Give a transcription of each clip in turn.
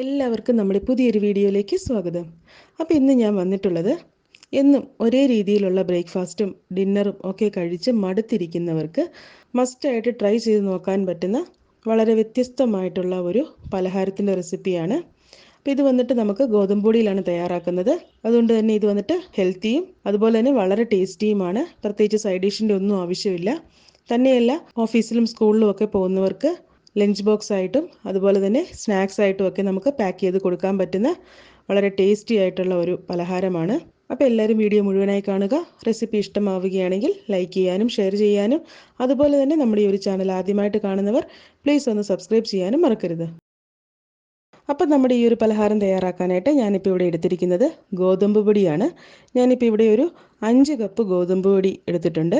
എല്ലാവർക്കും നമ്മുടെ പുതിയൊരു വീഡിയോയിലേക്ക് സ്വാഗതം. അപ്പോൾ ഇന്ന് ഞാൻ വന്നിട്ടുള്ളത് എന്നും ഒരേ രീതിയിലുള്ള ബ്രേക്ക്ഫാസ്റ്റും ഡിന്നറും ഒക്കെ കഴിച്ച് മടുത്തിരിക്കുന്നവർക്ക് മസ്റ്റായിട്ട് ട്രൈ ചെയ്ത് നോക്കാൻ പറ്റുന്ന വളരെ വ്യത്യസ്തമായിട്ടുള്ള ഒരു പലഹാരത്തിന്റെ റെസിപ്പിയാണ്. അപ്പോൾ ഇത് വന്നിട്ട് നമുക്ക് ഗോതമ്പ് പൊടിയിലാണ് തയ്യാറാക്കുന്നത്. അതുകൊണ്ട് തന്നെ ഇത് വന്നിട്ട് ഹെൽത്തിയും അതുപോലെ തന്നെ വളരെ ടേസ്റ്റിയുമാണ്. പ്രത്യേകിച്ച് സൈഡ് ഡിഷിന്റെ ഒന്നും ആവശ്യമില്ല. തന്നെയല്ല ഓഫീസിലും സ്കൂളിലും ഒക്കെ പോകുന്നവർക്ക് ലഞ്ച് ബോക്സ് ആയിട്ടും അതുപോലെ തന്നെ സ്നാക്സ് ആയിട്ടും ഒക്കെ നമുക്ക് പാക്ക് ചെയ്ത് കൊടുക്കാൻ പറ്റുന്ന വളരെ ടേസ്റ്റി ആയിട്ടുള്ള ഒരു പലഹാരമാണ്. അപ്പോൾ എല്ലാവരും വീഡിയോ മുഴുവനായി കാണുക. റെസിപ്പി ഇഷ്ടമാവുകയാണെങ്കിൽ ലൈക്ക് ചെയ്യാനും ഷെയർ ചെയ്യാനും അതുപോലെ തന്നെ നമ്മുടെ ഈ ഒരു ചാനൽ ആദ്യമായിട്ട് കാണുന്നവർ പ്ലീസ് ഒന്ന് സബ്സ്ക്രൈബ് ചെയ്യാനും മറക്കരുത്. അപ്പം നമ്മുടെ ഈ ഒരു പലഹാരം തയ്യാറാക്കാനായിട്ട് ഞാനിപ്പോൾ ഇവിടെ എടുത്തിരിക്കുന്നത് ഗോതമ്പ് പൊടിയാണ്. ഞാനിപ്പോൾ ഇവിടെ ഒരു അഞ്ച് കപ്പ് ഗോതമ്പ് പൊടി എടുത്തിട്ടുണ്ട്.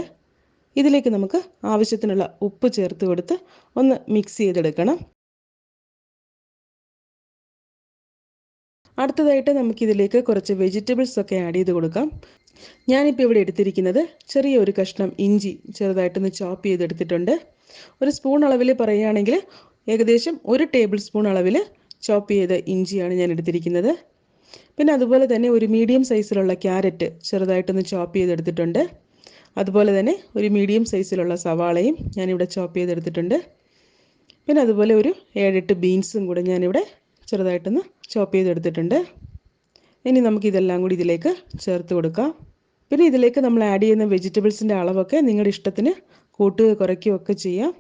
ഇതിലേക്ക് നമുക്ക് ആവശ്യത്തിനുള്ള ഉപ്പ് ചേർത്ത് കൊടുത്ത് ഒന്ന് മിക്സ് ചെയ്തെടുക്കണം. അടുത്തതായിട്ട് നമുക്കിതിലേക്ക് കുറച്ച് വെജിറ്റബിൾസ് ഒക്കെ ആഡ് ചെയ്ത് കൊടുക്കാം. ഞാനിപ്പോൾ ഇവിടെ എടുത്തിരിക്കുന്നത് ചെറിയ ഒരു കഷ്ണം ഇഞ്ചി ചെറുതായിട്ടൊന്ന് ചോപ്പ് ചെയ്തെടുത്തിട്ടുണ്ട്. ഒരു സ്പൂൺ അളവിൽ പറയുകയാണെങ്കിൽ ഏകദേശം ഒരു ടേബിൾ സ്പൂൺ അളവിൽ ചോപ്പ് ചെയ്ത ഇഞ്ചിയാണ് ഞാൻ എടുത്തിരിക്കുന്നത്. പിന്നെ അതുപോലെ തന്നെ ഒരു മീഡിയം സൈസിലുള്ള ക്യാരറ്റ് ചെറുതായിട്ടൊന്ന് ചോപ്പ് ചെയ്തെടുത്തിട്ടുണ്ട്. അതുപോലെ തന്നെ ഒരു മീഡിയം സൈസിലുള്ള സവാളയും ഞാനിവിടെ ചോപ്പ് ചെയ്തെടുത്തിട്ടുണ്ട്. പിന്നെ അതുപോലെ ഒരു ഏഴെട്ട് ബീൻസും കൂടെ ഞാനിവിടെ ചെറുതായിട്ടൊന്ന് ചോപ്പ് ചെയ്തെടുത്തിട്ടുണ്ട്. ഇനി നമുക്ക് നമുക്കിതെല്ലാം കൂടി ഇതിലേക്ക് ചേർത്ത് കൊടുക്കാം. പിന്നെ ഇതിലേക്ക് നമ്മൾ ആഡ് ചെയ്യുന്ന വെജിറ്റബിൾസിന്റെ അളവൊക്കെ നിങ്ങളുടെ ഇഷ്ടത്തിന് കൂട്ടുകയോ കുറയ്ക്കുകയോ ഒക്കെ ചെയ്യാം.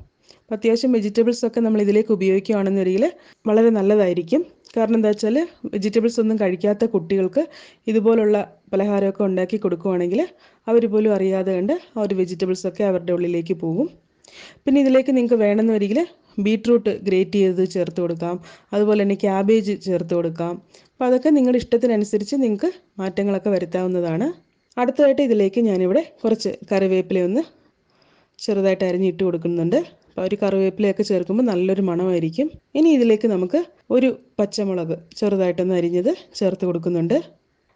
അത്യാവശ്യം വെജിറ്റബിൾസ് ഒക്കെ നമ്മൾ ഇതിലേക്ക് ഉപയോഗിക്കുകയാണെന്നുണ്ടെങ്കിൽ വളരെ നല്ലതായിരിക്കും. കാരണം എന്താ വെച്ചാൽ വെജിറ്റബിൾസ് ഒന്നും കഴിക്കാത്ത കുട്ടികൾക്ക് ഇതുപോലുള്ള പലഹാരമൊക്കെ ഉണ്ടാക്കി കൊടുക്കുവാണെങ്കിൽ അവർ പോലും അറിയാതെ കണ്ട് ആ ഒരു വെജിറ്റബിൾസൊക്കെ അവരുടെ ഉള്ളിലേക്ക് പോകും. പിന്നെ ഇതിലേക്ക് നിങ്ങൾക്ക് വേണമെന്ന് വരികിൽ ബീട്രൂട്ട് ഗ്രേറ്റ് ചെയ്ത് ചേർത്ത് കൊടുക്കാം. അതുപോലെ തന്നെ ക്യാബേജ് ചേർത്ത് കൊടുക്കാം. അപ്പോൾ അതൊക്കെ നിങ്ങളുടെ ഇഷ്ടത്തിനനുസരിച്ച് നിങ്ങൾക്ക് മാറ്റങ്ങളൊക്കെ വരുത്താവുന്നതാണ്. അടുത്തതായിട്ട് ഇതിലേക്ക് ഞാനിവിടെ കുറച്ച് കറിവേപ്പില ഒന്ന് ചെറുതായിട്ട് അരിഞ്ഞിട്ട് കൊടുക്കുന്നുണ്ട്. ഒരു കറിവേപ്പിലയൊക്കെ ചേർക്കുമ്പോൾ നല്ലൊരു മണമായിരിക്കും. ഇനി ഇതിലേക്ക് നമുക്ക് ഒരു പച്ചമുളക് ചെറുതായിട്ടൊന്ന് അരിഞ്ഞത് ചേർത്ത് കൊടുക്കുന്നുണ്ട്.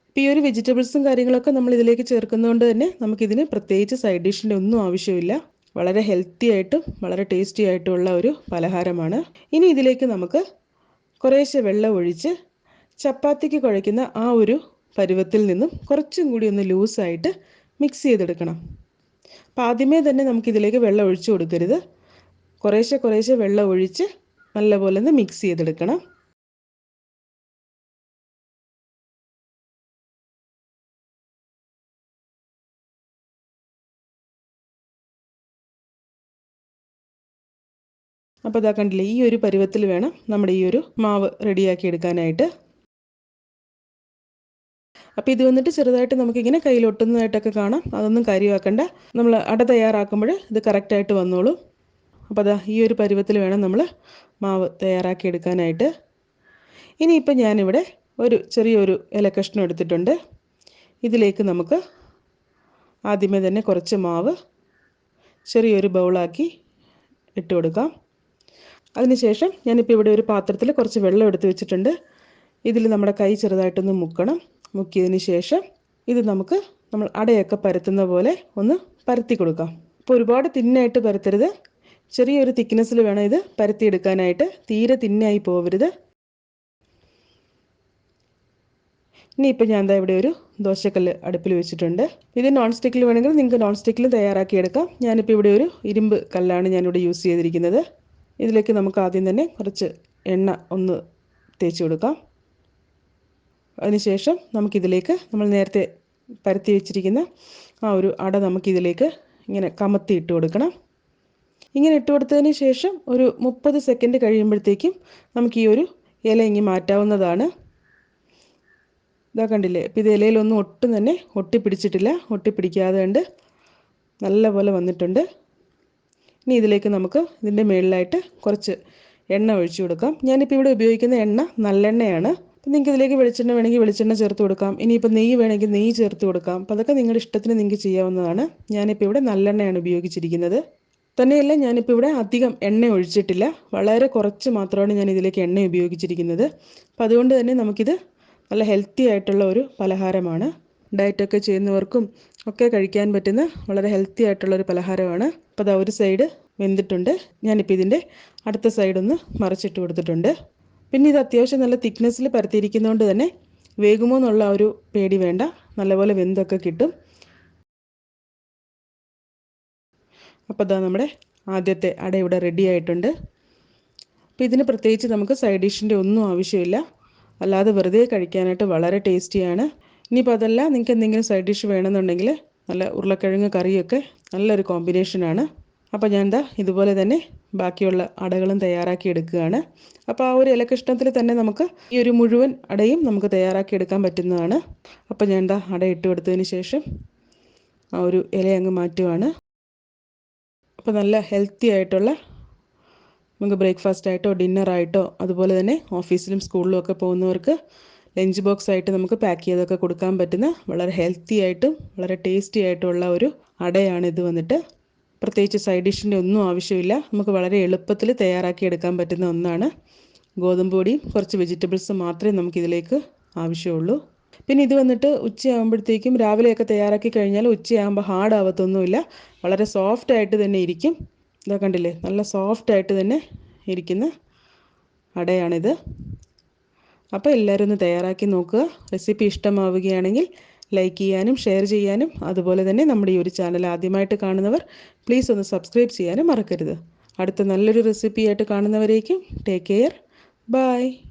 ഇപ്പോൾ ഈ ഒരു വെജിറ്റബിൾസും കാര്യങ്ങളൊക്കെ നമ്മൾ ഇതിലേക്ക് ചേർക്കുന്നതുകൊണ്ട് തന്നെ നമുക്കിതിന് പ്രത്യേകിച്ച് സൈഡ് ഡിഷിന്റെ ഒന്നും ആവശ്യമില്ല. വളരെ ഹെൽത്തി ആയിട്ടും വളരെ ടേസ്റ്റി ആയിട്ടുള്ള ഒരു പലഹാരമാണ്. ഇനി ഇതിലേക്ക് നമുക്ക് കുറേശ്ശെ വെള്ളം ഒഴിച്ച് ചപ്പാത്തിക്ക് കുഴയ്ക്കുന്ന ആ ഒരു പരുവത്തിൽ നിന്നും കുറച്ചും കൂടി ഒന്ന് ലൂസായിട്ട് മിക്സ് ചെയ്തെടുക്കണം. അപ്പോൾ ആദ്യമേ തന്നെ നമുക്കിതിലേക്ക് വെള്ളം ഒഴിച്ചു കൊടുക്കരുത്. കുറേശ്ശെ കുറേശ്ശെ വെള്ളം ഒഴിച്ച് നല്ലപോലെ ഒന്ന് മിക്സ് ചെയ്തെടുക്കണം. അപ്പോൾ ഇതാ കണ്ടില്ലേ ഈ ഒരു പരുവത്തിൽ വേണം നമ്മുടെ ഈ ഒരു മാവ് റെഡിയാക്കി എടുക്കാനായിട്ട്. അപ്പോൾ ഇത് വന്നിട്ട് ചെറുതായിട്ട് നമുക്കിങ്ങനെ കയ്യിലൊട്ടുന്നതായിട്ടൊക്കെ കാണാം. അതൊന്നും കാര്യമാക്കണ്ട. നമ്മൾ അട തയ്യാറാക്കുമ്പോൾ ഇത് കറക്റ്റായിട്ട് വന്നോളൂ. അപ്പോൾ അതാ ഈ ഒരു പരുവത്തിൽ വേണം നമ്മൾ മാവ് തയ്യാറാക്കി എടുക്കാനായിട്ട്. ഇനിയിപ്പോൾ ഞാനിവിടെ ഒരു ചെറിയൊരു ഇലക്കഷ്ണം എടുത്തിട്ടുണ്ട്. ഇതിലേക്ക് നമുക്ക് ആദ്യമേ തന്നെ കുറച്ച് മാവ് ചെറിയൊരു ബൗളാക്കി ഇട്ട് കൊടുക്കാം. അതിനുശേഷം ഞാനിപ്പോൾ ഇവിടെ ഒരു പാത്രത്തിൽ കുറച്ച് വെള്ളം എടുത്ത് വെച്ചിട്ടുണ്ട്. ഇതിൽ നമ്മുടെ കൈ ചെറുതായിട്ടൊന്ന് മുക്കണം. മുക്കിയതിന് ശേഷം ഇത് നമുക്ക് നമ്മൾ അടയൊക്കെ പരത്തുന്ന പോലെ ഒന്ന് പരത്തി കൊടുക്കാം. ഇപ്പോൾ ഒരുപാട് തിന്നായിട്ട് പരത്തരുത്. ചെറിയൊരു തിക്നെസ്സിൽ വേണം ഇത് പരത്തിയെടുക്കാനായിട്ട്. തീരെ തിന്നായി പോവരുത്. ഇനി ഇപ്പം ഞാൻ എന്താ ഇവിടെ ഒരു ദോശക്കല്ല് അടുപ്പിൽ വെച്ചിട്ടുണ്ട്. ഇത് നോൺ സ്റ്റിക്കിൽ വേണമെങ്കിൽ നിങ്ങൾക്ക് നോൺ സ്റ്റിക്കിൽ തയ്യാറാക്കി എടുക്കാം. ഞാനിപ്പോൾ ഇവിടെ ഒരു ഇരുമ്പ് കല്ലാണ് ഞാനിവിടെ യൂസ് ചെയ്തിരിക്കുന്നത്. ഇതിലേക്ക് നമുക്ക് ആദ്യം തന്നെ കുറച്ച് എണ്ണ ഒന്ന് തേച്ച് കൊടുക്കാം. അതിനുശേഷം നമുക്കിതിലേക്ക് നമ്മൾ നേരത്തെ പരത്തി വെച്ചിരിക്കുന്ന ആ ഒരു അട നമുക്കിതിലേക്ക് ഇങ്ങനെ കമത്തി ഇട്ട് കൊടുക്കണം. ഇങ്ങനെ ഇട്ട് കൊടുത്തതിന് ശേഷം ഒരു മുപ്പത് സെക്കൻഡ് കഴിയുമ്പോഴത്തേക്കും നമുക്ക് ഈ ഒരു ഇല ഇങ്ങി മാറ്റാവുന്നതാണ്. ഇതാ കണ്ടില്ലേ? ഇപ്പം ഇത് ഇലയിലൊന്നും ഒട്ടും തന്നെ ഒട്ടിപ്പിടിച്ചിട്ടില്ല. ഒട്ടിപ്പിടിക്കാതെ ഉണ്ട് നല്ലപോലെ വന്നിട്ടുണ്ട്. ഇനി ഇതിലേക്ക് നമുക്ക് ഇതിന്റെ മുകളിലായിട്ട് കുറച്ച് എണ്ണ ഒഴിച്ചു കൊടുക്കാം. ഞാനിപ്പോൾ ഇവിടെ ഉപയോഗിക്കുന്ന എണ്ണ നല്ലെണ്ണയാണ്. അപ്പം നിങ്ങൾക്ക് ഇതിലേക്ക് വെളിച്ചെണ്ണ വേണമെങ്കിൽ വെളിച്ചെണ്ണ ചേർത്ത് കൊടുക്കാം. ഇനിയിപ്പോൾ നെയ്യ് വേണമെങ്കിൽ നെയ്യ് ചേർത്ത് കൊടുക്കാം. അപ്പോൾ അതൊക്കെ നിങ്ങളുടെ ഇഷ്ടത്തിന് നിങ്ങൾക്ക് ചെയ്യാവുന്നതാണ്. ഞാനിപ്പോൾ ഇവിടെ നല്ലെണ്ണയാണ് ഉപയോഗിച്ചിരിക്കുന്നത്. തന്നെയല്ല ഞാനിപ്പോൾ ഇവിടെ അധികം എണ്ണ ഒഴിച്ചിട്ടില്ല. വളരെ കുറച്ച് മാത്രമാണ് ഞാൻ ഇതിലേക്ക് എണ്ണ ഉപയോഗിച്ചിരിക്കുന്നത്. അപ്പോൾ അതുകൊണ്ട് തന്നെ നമുക്കിത് നല്ല ഹെൽത്തി ആയിട്ടുള്ള ഒരു പലഹാരമാണ്. ഡയറ്റൊക്കെ ചെയ്യുന്നവർക്കും ഒക്കെ കഴിക്കാൻ പറ്റുന്ന വളരെ ഹെൽത്തി ആയിട്ടുള്ള ഒരു പലഹാരമാണ്. അപ്പോൾ അത് ഒരു സൈഡ് വെന്തിട്ടുണ്ട്. ഞാനിപ്പോൾ ഇതിന്റെ അടുത്ത സൈഡൊന്ന് മറിച്ചിട്ട് കൊടുത്തിട്ടുണ്ട്. പിന്നെ ഇത് അത്യാവശ്യം നല്ല തിക്നെസ്സിൽ പരത്തിയിരിക്കുന്നതുകൊണ്ട് തന്നെ വേകുമോ എന്നുള്ള ഒരു പേടി വേണ്ട. നല്ലപോലെ വെന്തൊക്കെ കിട്ടും. അപ്പോൾ ഇതാ നമ്മുടെ ആദ്യത്തെ അട ഇവിടെ റെഡി ആയിട്ടുണ്ട്. അപ്പോൾ ഇതിന് പ്രത്യേകിച്ച് നമുക്ക് സൈഡ് ഡിഷിന്റെ ഒന്നും ആവശ്യമില്ല. അല്ലാതെ വെറുതെ കഴിക്കാനായിട്ട് വളരെ ടേസ്റ്റിയാണ് ഇനിയിപ്പോൾ അതല്ല നിങ്ങൾക്ക് എന്തെങ്കിലും സൈഡ് ഡിഷ് വേണമെന്നുണ്ടെങ്കിൽ നല്ല ഉരുളക്കിഴങ്ങ് കറിയൊക്കെ നല്ലൊരു കോമ്പിനേഷനാണ് അപ്പോൾ ഞാൻ എന്താ ഇതുപോലെ തന്നെ ബാക്കിയുള്ള അടകളും തയ്യാറാക്കി എടുക്കുകയാണ്. അപ്പോൾ ആ ഒരു ഇലക്കഷ്ണത്തിൽ തന്നെ നമുക്ക് ഈ ഒരു മുഴുവൻ അടയും നമുക്ക് തയ്യാറാക്കി എടുക്കാൻ പറ്റുന്നതാണ്. അപ്പോൾ ഞാൻ എന്താ അട ഇട്ട് കൊടുത്തതിന് ശേഷം ആ ഒരു ഇല അങ്ങ് മാറ്റുവാണ്. അപ്പോൾ നല്ല ഹെൽത്തി ആയിട്ടുള്ള നമുക്ക് ബ്രേക്ക്ഫാസ്റ്റ് ആയിട്ടോ ഡിന്നറായിട്ടോ അതുപോലെ തന്നെ ഓഫീസിലും സ്കൂളിലും ഒക്കെ പോകുന്നവർക്ക് ലഞ്ച് ബോക്സ് ആയിട്ട് നമുക്ക് പാക്ക് ചെയ്തൊക്കെ കൊടുക്കാൻ പറ്റുന്ന വളരെ ഹെൽത്തി ആയിട്ടും വളരെ ടേസ്റ്റി ആയിട്ടുള്ള ഒരു അടയാണ് ഇത് വന്നിട്ട്. പ്രത്യേകിച്ച് സൈഡ് ഡിഷിന്റെ ഒന്നും ആവശ്യമില്ല. നമുക്ക് വളരെ എളുപ്പത്തിൽ തയ്യാറാക്കി എടുക്കാൻ പറ്റുന്ന ഒന്നാണ്. ഗോതമ്പ് പൊടിയും കുറച്ച് വെജിറ്റബിൾസും മാത്രമേ നമുക്കിതിലേക്ക് ആവശ്യമുള്ളൂ. പിന്നെ ഇത് വന്നിട്ട് ഉച്ചയാകുമ്പോഴത്തേക്കും രാവിലെയൊക്കെ തയ്യാറാക്കി കഴിഞ്ഞാൽ ഉച്ചയാകുമ്പോൾ ഹാർഡ് ആവത്തൊന്നുമില്ല വളരെ സോഫ്റ്റ് ആയിട്ട് തന്നെ ഇരിക്കും. ഇതാ കണ്ടില്ലേ? നല്ല സോഫ്റ്റ് ആയിട്ട് തന്നെ ഇരിക്കുന്ന അടയാണിത്. അപ്പോൾ എല്ലാവരും ഒന്ന് തയ്യാറാക്കി നോക്കുക. റെസിപ്പി ഇഷ്ടമാവുകയാണെങ്കിൽ ലൈക്ക് ചെയ്യാനും ഷെയർ ചെയ്യാനും അതുപോലെ തന്നെ നമ്മുടെ ഈ ഒരു ചാനൽ ആദ്യമായിട്ട് കാണുന്നവർ പ്ലീസ് ഒന്ന് സബ്സ്ക്രൈബ് ചെയ്യാനും മറക്കരുത്. അടുത്ത നല്ലൊരു റെസിപ്പിയായിട്ട് കാണുന്നവരേക്കും ടേക്ക് കെയർ. ബൈ.